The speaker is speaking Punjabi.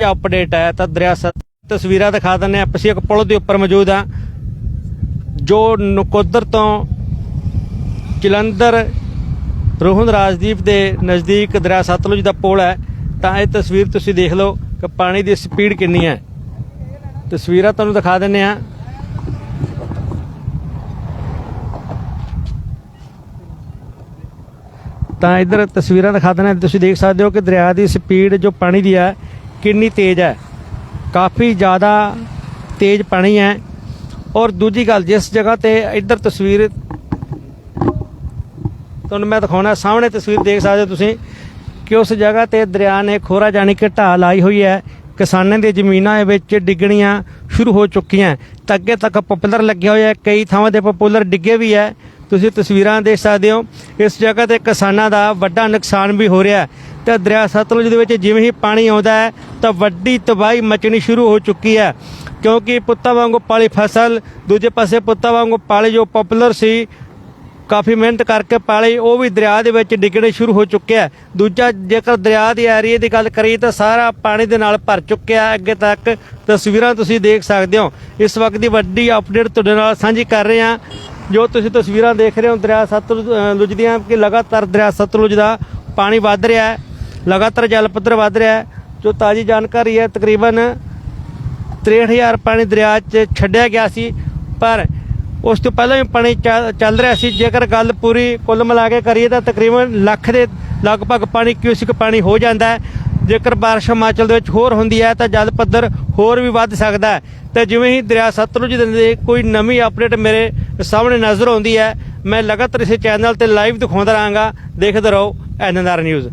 ਅਪਡੇਟ ਹੈ, ਤਾਂ ਦਰਿਆ ਸਤ ਤਸਵੀਰਾਂ ਦਿਖਾ ਦਿੰਦੇ ਆ ਅਸੀਂ ਇੱਕ ਪੁਲ ਦੇ ਉੱਪਰ ਮੌਜੂਦ ਆ ਜੋ ਨਕੋਦਰ ਤੋਂ ਜਲੰਧਰ ਰੋਹਨ ਰਾਜਦੀਪ ਦੇ ਨਜ਼ਦੀਕ ਦਰਿਆ ਸਤਲੁਜ ਦਾ ਪੁਲ ਹੈ। ਤਾਂ ਇਹ ਤਸਵੀਰ ਤੁਸੀਂ ਦੇਖ ਲਓ ਕਿ ਪਾਣੀ ਦੀ ਸਪੀਡ ਕਿੰਨੀ ਹੈ। ਤਸਵੀਰਾਂ ਤੁਹਾਨੂੰ ਦਿਖਾ ਦਿੰਦੇ ਆ ਤਾਂ ਇਧਰ ਤਸਵੀਰਾਂ ਦਿਖਾ ਦਿੰਦੇ ਤੁਸੀਂ ਦੇਖ ਸਕਦੇ ਹੋ ਕਿ ਦਰਿਆ ਦੀ ਸਪੀਡ ਜੋ ਪਾਣੀ ਦੀ ਹੈ ਕਿੰਨੀ ਤੇਜ਼ ਹੈ। ਕਾਫੀ ਜ਼ਿਆਦਾ ਤੇਜ਼ ਪਾਣੀ ਹੈ। ਔਰ ਦੂਜੀ ਗੱਲ, ਜਿਸ ਜਗ੍ਹਾ ਤੇ ਇੱਧਰ ਤਸਵੀਰ ਤੁਹਾਨੂੰ ਮੈਂ ਦਿਖਾਉਣਾ, ਸਾਹਮਣੇ ਤਸਵੀਰ ਦੇਖ ਸਕਦੇ ਹੋ ਤੁਸੀਂ ਕਿ ਉਸ ਜਗ੍ਹਾ ਤੇ ਦਰਿਆ ਨੇ ਖੋਰਾ ਜਾਣੀ ਕਿ ਢਾਹ ਲਾਈ ਹੋਈ ਹੈ। ਕਿਸਾਨਾਂ ਦੀ ਜ਼ਮੀਨਾਂ ਵਿੱਚ ਡਿੱਗਣੀਆਂ ਸ਼ੁਰੂ ਹੋ ਚੁੱਕੀਆਂ। ਤਾਂ ਅੱਗੇ ਤੱਕ ਪਪੂਲਰ ਲੱਗਿਆ ਹੋਇਆ ਹੈ। ਕਈ ਥਾਵਾਂ ਤੇ ਪਪੂਲਰ ਡਿੱਗੇ ਵੀ ਹੈ। ਤੁਸੀਂ ਤਸਵੀਰਾਂ ਦੇਖ ਸਕਦੇ ਹੋ, ਇਸ ਜਗ੍ਹਾ ਤੇ ਕਿਸਾਨਾਂ ਦਾ ਵੱਡਾ ਨੁਕਸਾਨ ਵੀ ਹੋ ਰਿਹਾ ਹੈ। ਤੇ ਦਰਿਆ ਸਤਲੁਜ ਦੇ ਵਿੱਚ ਜਿਵੇਂ ਹੀ ਪਾਣੀ ਆਉਂਦਾ ਹੈ ਤਾਂ ਵੱਡੀ ਤਬਾਹੀ ਮਚਣੀ ਸ਼ੁਰੂ ਹੋ ਚੁੱਕੀ ਹੈ, ਕਿਉਂਕਿ ਪੁੱਤਾਂ ਵਾਂਗੂ ਪਾਲੀ ਫਸਲ, ਦੂਜੇ ਪਾਸੇ ਪੁੱਤਾਂ ਵਾਂਗੂ ਪਾਲੀ ਜੋ ਪਪੂਲਰ ਸੀ, ਕਾਫੀ ਮਿਹਨਤ ਕਰਕੇ ਪਾਲੇ, ਉਹ ਵੀ ਦਰਿਆ ਦੇ ਵਿੱਚ ਡਿੱਗਣੇ ਸ਼ੁਰੂ ਹੋ ਚੁੱਕਿਆ ਹੈ। ਦੂਜਾ ਜੇਕਰ ਦਰਿਆ ਦੇ ਏਰੀਏ ਦੀ ਗੱਲ ਕਰੀਏ ਤਾਂ ਸਾਰਾ ਪਾਣੀ ਦੇ ਨਾਲ ਭਰ ਚੁੱਕਿਆ ਅੱਗੇ ਤੱਕ। ਤਸਵੀਰਾਂ ਤੁਸੀਂ ਦੇਖ ਸਕਦੇ ਹੋ। ਇਸ ਵਕਤ ਦੀ ਵੱਡੀ ਅਪਡੇਟ ਤੁਹਾਡੇ ਨਾਲ ਸਾਂਝੀ ਕਰ ਰਹੇ ਹਾਂ। ਜੋ ਤੁਸੀਂ ਤਸਵੀਰਾਂ ਦੇਖ ਰਹੇ ਹੋ, ਦਰਿਆ ਸਤਲੁਜ ਦੀਆਂ ਕਿ ਲਗਾਤਾਰ ਦਰਿਆ ਸਤਲੁਜ ਦਾ ਪਾਣੀ ਵੱਧ ਰਿਹਾ ਹੈ, ਲਗਾਤਾਰ ਜਲ ਪੱਧਰ ਵੱਧ ਰਿਹਾ ਹੈ। ਜੋ ਤਾਜੀ ਜਾਣਕਾਰੀ ਹੈ, ਤਕਰੀਬਨ 63000 ਪਾਣੀ ਦਰਿਆ 'ਚ ਛੱਡਿਆ ਗਿਆ ਸੀ, ਪਰ ਉਸ ਤੋਂ ਪਹਿਲਾਂ ਵੀ ਪਾਣੀ ਚੱਲ ਚੱਲ ਰਿਹਾ ਸੀ। ਜੇਕਰ ਗੱਲ ਪੂਰੀ ਕੁੱਲ ਮਿਲਾ ਕੇ ਕਰੀਏ ਤਾਂ ਤਕਰੀਬਨ ਲੱਖ ਦੇ ਲਗਭਗ ਪਾਣੀ, ਕਿਊਸਿਕ ਪਾਣੀ ਹੋ ਜਾਂਦਾ ਹੈ। ਜੇਕਰ ਬਾਰਿਸ਼ ਹਿਮਾਚਲ ਦੇ ਵਿੱਚ ਹੋਰ ਹੁੰਦੀ ਹੈ, ਤਾਂ ਜਲ ਪੱਧਰ ਹੋਰ ਵੀ ਵੱਧ ਸਕਦਾ ਹੈ। ਤੇ ਜਿਵੇਂ ਹੀ ਦਰਿਆ ਸਤਲੁਜ ਦੇ ਕੋਈ ਨਵੀਂ ਅਪਡੇਟ ਮੇਰੇ ਸਾਹਮਣੇ ਨਜ਼ਰ ਆਉਂਦੀ ਹੈ, ਮੈਂ ਲਗਾਤਾਰ ਇਸੇ ਚੈਨਲ ਤੇ ਲਾਈਵ ਦਿਖਾਉਂਦਾ ਰਹਾਂਗਾ। ਦੇਖਦੇ ਰਹੋ ਐਨਐਨਆਰ ਨਿਊਜ਼।